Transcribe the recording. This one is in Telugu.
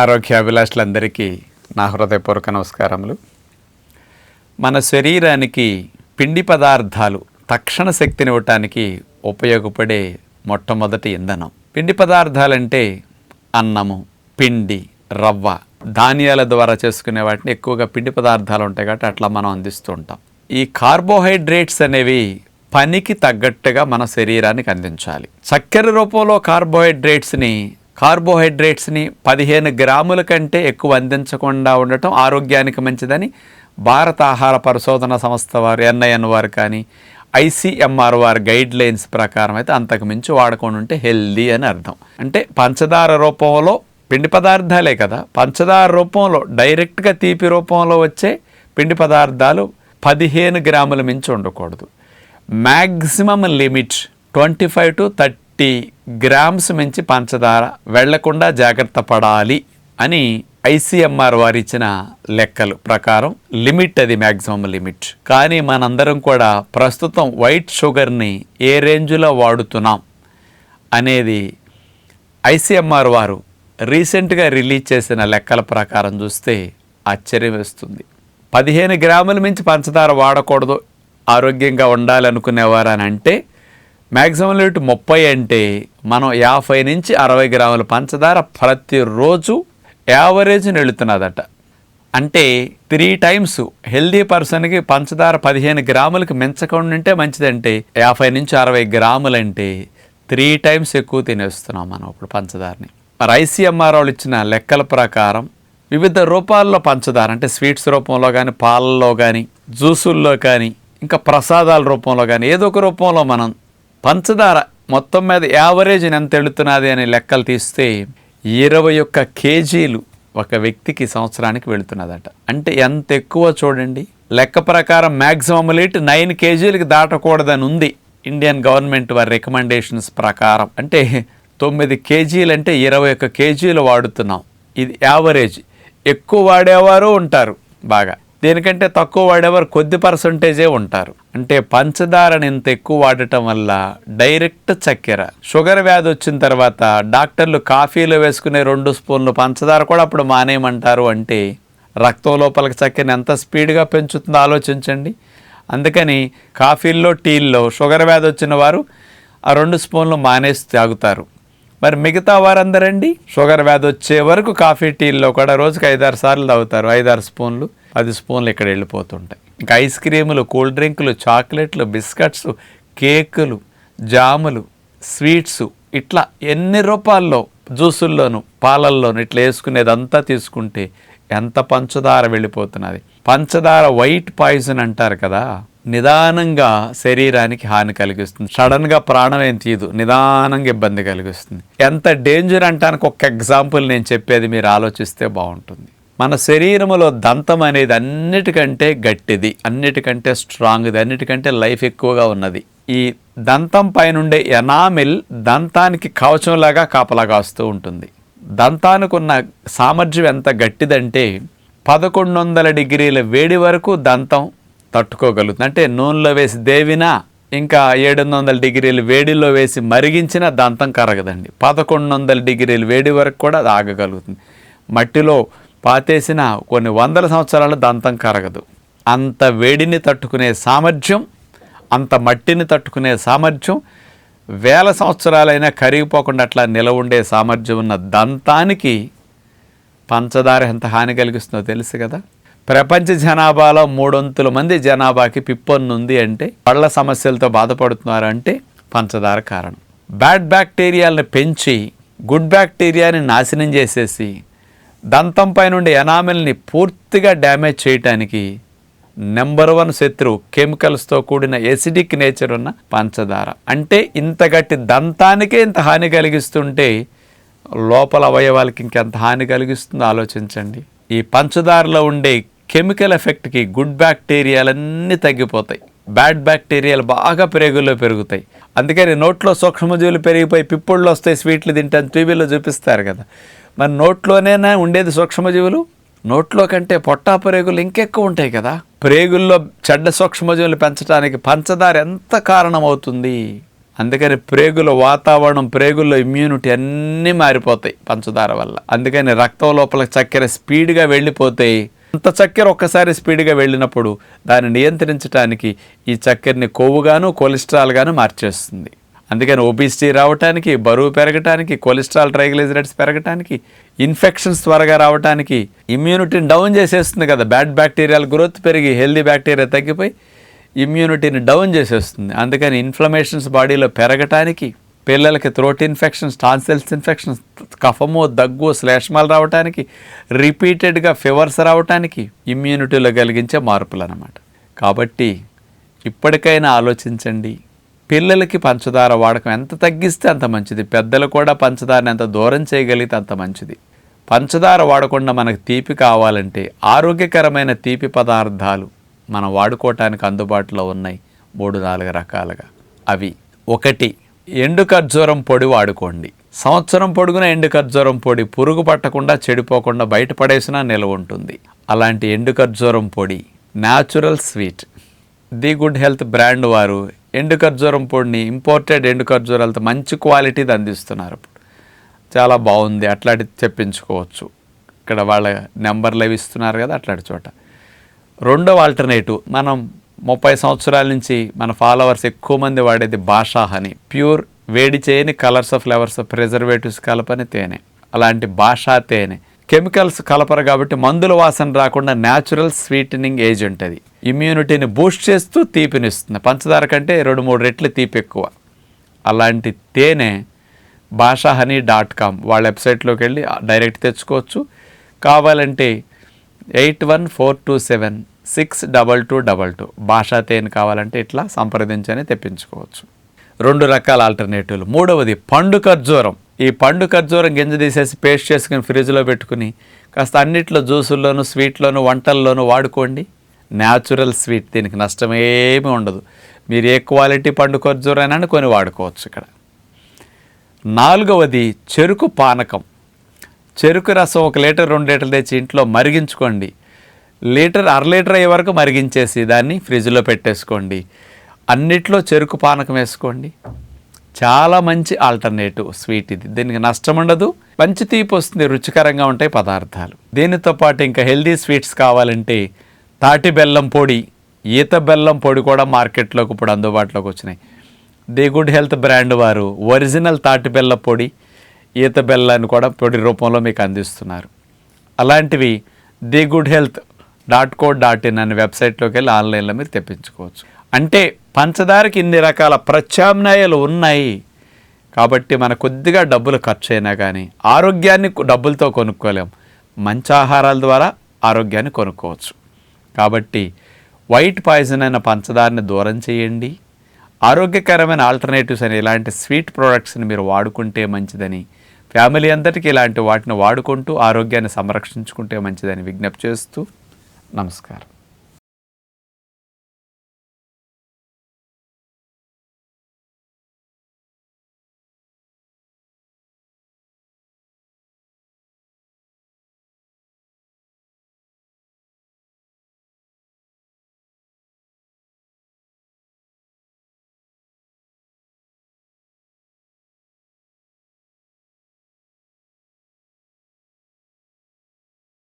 ఆరోగ్యాభిలాషులందరికీ నా హృదయపూర్వక నమస్కారములు. మన శరీరానికి పిండి పదార్థాలు తక్షణ శక్తిని ఇవ్వటానికి ఉపయోగపడే మొట్టమొదటి ఇంధనం. పిండి పదార్థాలంటే అన్నము పిండి రవ్వ ధాన్యాల ద్వారా చేసుకునే వాటిని ఎక్కువగా పిండి పదార్థాలు ఉంటాయి కాబట్టి అట్లా మనం అందిస్తూ ఉంటాం. ఈ కార్బోహైడ్రేట్స్ అనేవి పనికి తగ్గట్టుగా మన శరీరానికి అందించాలి. చక్కెర రూపంలో కార్బోహైడ్రేట్స్ని కార్బోహైడ్రేట్స్ని పదిహేను గ్రాముల కంటే ఎక్కువ అందించకుండా ఉండటం ఆరోగ్యానికి మంచిదని భారత ఆహార పరిశోధన సంస్థ వారు ఎన్ఐఎన్ వారు కానీ ఐసీఎంఆర్ వారి గైడ్ లైన్స్ ప్రకారం అయితే అంతకు మించి వాడకుండా ఉంటే హెల్దీ అని అర్థం. అంటే పంచదార రూపంలో పిండి పదార్థాలే కదా పంచదార రూపంలో డైరెక్ట్గా తీపి రూపంలో వచ్చే పిండి పదార్థాలు పదిహేను గ్రాముల మించి ఉండకూడదు. Maximum limit twenty five to thirty grams మించి పంచదార వెళ్ళకుండా జాగ్రత్త పడాలి అని ఐసీఎంఆర్ వారు ఇచ్చిన లెక్కలు ప్రకారం లిమిట్ అది మ్యాక్సిమం లిమిట్. కానీ మనందరం కూడా ప్రస్తుతం వైట్ షుగర్ని ఏ రేంజ్లో వాడుతున్నాం అనేది ఐసీఎంఆర్ వారు రీసెంట్గా రిలీజ్ చేసిన లెక్కల ప్రకారం చూస్తే ఆశ్చర్యం వేస్తుంది. పదిహేను గ్రాముల మించి పంచదార వాడకూడదు ఆరోగ్యంగా ఉండాలనుకునేవారు అని అంటే మ్యాక్సిమం లిమిట్ ముప్పై అంటే మనం యాభై నుంచి అరవై గ్రాముల పంచదార ప్రతిరోజు యావరేజ్ వెళుతున్నదట అంటే త్రీ టైమ్స్ హెల్దీ పర్సన్కి పంచదార పదిహేను గ్రాములకి మించకుండా ఉంటే మంచిదంటే యాభై నుంచి అరవై గ్రాములంటే త్రీ టైమ్స్ ఎక్కువ తినేస్తున్నాం మనం ఇప్పుడు పంచదారని. రైసీఎంఆర్ వాళ్ళు ఇచ్చిన లెక్కల ప్రకారం వివిధ రూపాల్లో పంచదార అంటే స్వీట్స్ రూపంలో కానీ పాలల్లో కానీ జ్యూసుల్లో కానీ ఇంకా ప్రసాదాల రూపంలో కానీ ఏదో ఒక రూపంలో మనం పంచదార మొత్తం మీద యావరేజ్ ఎంత వెళుతున్నది అనే లెక్కలు తీస్తే ఇరవై ఒక్క కేజీలు ఒక వ్యక్తికి సంవత్సరానికి వెళుతున్నదట. అంటే ఎంత ఎక్కువ చూడండి. లెక్క ప్రకారం మ్యాక్సిమం లీట్ నైన్ కేజీలకి దాటకూడదని ఉంది ఇండియన్ గవర్నమెంట్ వారి రికమెండేషన్స్ ప్రకారం. అంటే తొమ్మిది కేజీలు అంటే ఇరవై ఒక్క కేజీలు వాడుతున్నాం. ఇది యావరేజ్. ఎక్కువ వాడేవారు ఉంటారు బాగా. దీనికంటే తక్కువ వాడేవారు కొద్ది పర్సంటేజే ఉంటారు. అంటే పంచదారని ఇంత ఎక్కువ వాడటం వల్ల డైరెక్ట్ చక్కెర. షుగర్ వ్యాధి వచ్చిన తర్వాత డాక్టర్లు కాఫీలో వేసుకునే రెండు స్పూన్లు పంచదార కూడా అప్పుడు మానేయమంటారు అంటే రక్తం లోపలికి చక్కెరని ఎంత స్పీడ్గా పెంచుతుందో ఆలోచించండి. అందుకని కాఫీల్లో టీల్లో షుగర్ వ్యాధి వచ్చిన వారు ఆ రెండు స్పూన్లు మానేసి తాగుతారు. మరి మిగతా వారందరండి షుగర్ వ్యాధి వచ్చే వరకు కాఫీ టీల్లో కూడా రోజుకి ఐదారు సార్లు తాగుతారు. ఐదారు స్పూన్లు పది స్పూన్లు ఇక్కడ వెళ్ళిపోతుంటాయి. ఇంకా ఐస్ క్రీములు కూల్ డ్రింకులు చాక్లెట్లు బిస్కెట్స్ కేకులు జాములు స్వీట్స్ ఇట్లా ఎన్ని రూపాల్లో జ్యూసుల్లోనూ పాలల్లోనూ ఇట్లా వేసుకునేదంతా తీసుకుంటే ఎంత పంచదార వెళ్ళిపోతున్నది. పంచదార వైట్ పాయిజన్ అంటారు కదా నిదానంగా శరీరానికి హాని కలిగిస్తుంది. సడన్గా ప్రాణం ఏం తీయదు నిదానంగా ఇబ్బంది కలిగిస్తుంది. ఎంత డేంజర్ అంటానికి ఒక ఎగ్జాంపుల్ నేను చెప్పేది మీరు ఆలోచిస్తే బాగుంటుంది. మన శరీరంలో దంతం అనేది అన్నిటికంటే గట్టిది అన్నిటికంటే స్ట్రాంగ్ది అన్నిటికంటే లైఫ్ ఎక్కువగా ఉన్నది. ఈ దంతం పైనుండే ఎనామిల్ దంతానికి కవచంలాగా కాపలా కాస్తూ ఉంటుంది. దంతానికి ఉన్న సామర్థ్యం ఎంత గట్టిదంటే పదకొండు వందల డిగ్రీల వేడి వరకు దంతం తట్టుకోగలుగుతుంది. అంటే నూనెలో వేసి దేవినా ఇంకా ఏడు వందల డిగ్రీలు వేడిలో వేసి మరిగించిన దంతం కరగదండి. పదకొండు వందల డిగ్రీల వేడి వరకు కూడా అది ఆగగలుగుతుంది మట్టిలో పాతేసిన కొన్ని వందల సంవత్సరాలు దంతం కరగదు. అంత వేడిని తట్టుకునే సామర్థ్యం అంత మట్టిని తట్టుకునే సామర్థ్యం వేల సంవత్సరాలైనా కరిగిపోకుండా అట్లా నిలవుండే సామర్థ్యం ఉన్న దంతానికి పంచదార ఎంత హాని కలిగిస్తుందో తెలుసు కదా? ప్రపంచ జనాభాలో మూడొంతుల మంది జనాభాకి పిప్పొన్ను ఉంది అంటే పళ్ళ సమస్యలతో బాధపడుతున్నారు అంటే పంచదార కారణం. బ్యాడ్ బ్యాక్టీరియాలను పెంచి గుడ్ బ్యాక్టీరియాని నాశనం చేసేసి దంతంపై నుండి ఎనామిల్ని పూర్తిగా డ్యామేజ్ చేయటానికి నెంబర్ వన్ శత్రువు కెమికల్స్తో కూడిన ఎసిడిక్ నేచర్ ఉన్న పంచదార. అంటే ఇంత గట్టి దంతానికే ఇంత హాని కలిగిస్తుంటే లోపల అవయవాలకి ఇంకెంత హాని కలిగిస్తుందో ఆలోచించండి. ఈ పంచదారలో ఉండే కెమికల్ ఎఫెక్ట్కి గుడ్ బ్యాక్టీరియాలన్నీ తగ్గిపోతాయి. బ్యాడ్ బ్యాక్టీరియాలు బాగా పెరుగులో పెరుగుతాయి. అందుకని నోట్లో సూక్ష్మజీవులు పెరిగిపోయి పిప్పుళ్ళు వస్తాయి స్వీట్లు తింటాను టీవీలో చూపిస్తారు కదా. మరి నోట్లోనేనా ఉండేది సూక్ష్మజీవులు? నోట్లో కంటే పొట్టా ప్రేగులు ఇంకెక్కువ ఉంటాయి కదా. ప్రేగుల్లో చెడ్డ సూక్ష్మజీవులు పెంచడానికి పంచదార ఎంత కారణమవుతుంది? అందుకని ప్రేగుల వాతావరణం ప్రేగుల్లో ఇమ్యూనిటీ అన్నీ మారిపోతాయి పంచదార వల్ల. అందుకని రక్తం లోపల చక్కెర స్పీడ్గా వెళ్ళిపోతాయి అంత చక్కెర ఒక్కసారి స్పీడ్గా వెళ్ళినప్పుడు దాన్ని నియంత్రించడానికి ఈ చక్కెరని కొవ్వుగాను కొలెస్ట్రాల్గాను మార్చేస్తుంది. అందుకని ఒబిసిటీ రావటానికి బరువు పెరగటానికి కొలెస్ట్రాల్ ట్రైగ్లిజరైడ్స్ పెరగటానికి ఇన్ఫెక్షన్స్ త్వరగా రావటానికి ఇమ్యూనిటీని డౌన్ చేసేస్తుంది కదా. బ్యాడ్ బ్యాక్టీరియాల గ్రోత్ పెరిగి హెల్దీ బ్యాక్టీరియా తగ్గిపోయి ఇమ్యూనిటీని డౌన్ చేసేస్తుంది. అందుకని ఇన్ఫ్లమేషన్స్ బాడీలో పెరగటానికి పిల్లలకి థ్రోట్ ఇన్ఫెక్షన్స్ టాన్సిల్స్ ఇన్ఫెక్షన్స్ కఫము దగ్గు శ్లేష్మాలు రావటానికి రిపీటెడ్గా ఫీవర్స్ రావటానికి ఇమ్యూనిటీలో కలిగించే మార్పులు అన్నమాట కాబట్టి ఇప్పటికైనా ఆలోచించండి. పిల్లలకి పంచదార వాడకం ఎంత తగ్గిస్తే అంత మంచిది. పెద్దలు కూడా పంచదారని ఎంత దూరం చేయగలిగితే అంత మంచిది. పంచదార వాడకుండా మనకు తీపి కావాలంటే ఆరోగ్యకరమైన తీపి పదార్థాలు మనం వాడుకోవటానికి అందుబాటులో ఉన్నాయి మూడు నాలుగు రకాలుగా. అవి ఒకటి ఎండు ఖర్జూరం పొడి వాడుకోండి. సంవత్సరం పొడుగున ఎండు ఖర్జూరం పొడి పురుగు పట్టకుండా చెడిపోకుండా బయటపడేసినా నిల్వ ఉంటుంది. అలాంటి ఎండు ఖర్జూరం పొడి natural sweet the good health brand వారు ఎండు ఖర్జూరం పొడిని ఇంపోర్టెడ్ ఎండు ఖర్జూరాలతో మంచి క్వాలిటీది అందిస్తున్నారు ఇప్పుడు. చాలా బాగుంది అట్లాంటిది చెప్పించుకోవచ్చు ఇక్కడ వాళ్ళ నెంబర్లు అవి ఇస్తున్నారు కదా అట్లాంటి చోట. రెండవ ఆల్టర్నేటివ్ మనం ముప్పై సంవత్సరాల నుంచి మన ఫాలోవర్స్ ఎక్కువ మంది వాడేది భాషాహని ప్యూర్ వేడి చేయని colours of flavours of preservatives కలపని తేనె. అలాంటి భాషా తేనె. కెమికల్స్ కలపరు కాబట్టి మందుల వాసన రాకుండా న్యాచురల్ స్వీటనింగ్ ఏజెంట్ అది. ఇమ్యూనిటీని బూస్ట్ చేస్తూ తీపినిస్తుంది. పంచదార కంటే రెండు మూడు రెట్లు తీపి ఎక్కువ. అలాంటి తేనె భాషా హనీ డాట్ కామ్ వాళ్ళ వెబ్సైట్లోకి వెళ్ళి డైరెక్ట్ తెచ్చుకోవచ్చు. కావాలంటే eight one four two seven six double two double two Bhasha తేనె కావాలంటే ఇట్లా సంప్రదించని తెప్పించుకోవచ్చు. రెండు రకాల ఆల్టర్నేటివ్లు. మూడవది పండు ఖర్జూరం. ఈ పండు ఖర్జూరం గింజ తీసేసి పేస్ట్ చేసుకుని ఫ్రిడ్జ్లో పెట్టుకుని కాస్త అన్నిట్లో జ్యూసుల్లోనూ స్వీట్లోనూ వంటల్లోనూ వాడుకోండి. న్యాచురల్ స్వీట్ దీనికి నష్టమేమీ ఉండదు. మీరు ఏ క్వాలిటీ పండు ఖర్జూరైనా కొని వాడుకోవచ్చు ఇక్కడ. నాలుగవది చెరుకు పానకం. చెరుకు రసం ఒక లీటర్ రెండు లీటర్లు తెచ్చి ఇంట్లో మరిగించుకోండి. లీటర్ అర లీటర్ అయ్యే వరకు మరిగించేసి దాన్ని ఫ్రిడ్జ్లో పెట్టేసుకోండి. అన్నిట్లో చెరుకు పానకం వేసుకోండి. చాలా మంచి ఆల్టర్నేటివ్ స్వీట్ ఇది. దీనికి నష్టం ఉండదు. మంచి తీపి వస్తుంది రుచికరంగా ఉంటాయి పదార్థాలు. దీనితో పాటు ఇంకా హెల్దీ స్వీట్స్ కావాలంటే తాటి బెల్లం పొడి ఈత బెల్లం పొడి కూడా మార్కెట్లోకి ఇప్పుడు అందుబాటులోకి వచ్చినాయి. ది గుడ్ హెల్త్ బ్రాండ్ వారు ఒరిజినల్ తాటి బెల్ల పొడి ఈత బెల్లాన్ని కూడా పొడి రూపంలో మీకు అందిస్తున్నారు. అలాంటివి the good health dot co dot in అనే వెబ్సైట్లోకి వెళ్ళి ఆన్లైన్లో మీరు తెప్పించుకోవచ్చు. అంటే పంచదారకి ఇన్ని రకాల ప్రత్యామ్నాయాలు ఉన్నాయి. కాబట్టి మన కొద్దిగా డబ్బులు ఖర్చు అయినా కానీ ఆరోగ్యాన్ని డబ్బులతో కొనుక్కోలేం. మంచి ఆహారాల ద్వారా ఆరోగ్యాన్ని కొనుక్కోవచ్చు. కాబట్టి వైట్ పాయిజన్ అయిన పంచదారని దూరం చేయండి. ఆరోగ్యకరమైన ఆల్టర్నేటివ్స్ అని ఇలాంటి స్వీట్ ప్రోడక్ట్స్ని మీరు వాడుకుంటే మంచిదని ఫ్యామిలీ అందరికీ ఇలాంటి వాటిని వాడుకుంటూ ఆరోగ్యాన్ని సంరక్షించుకుంటే మంచిదని విజ్ఞప్తి చేస్తూ నమస్కారం.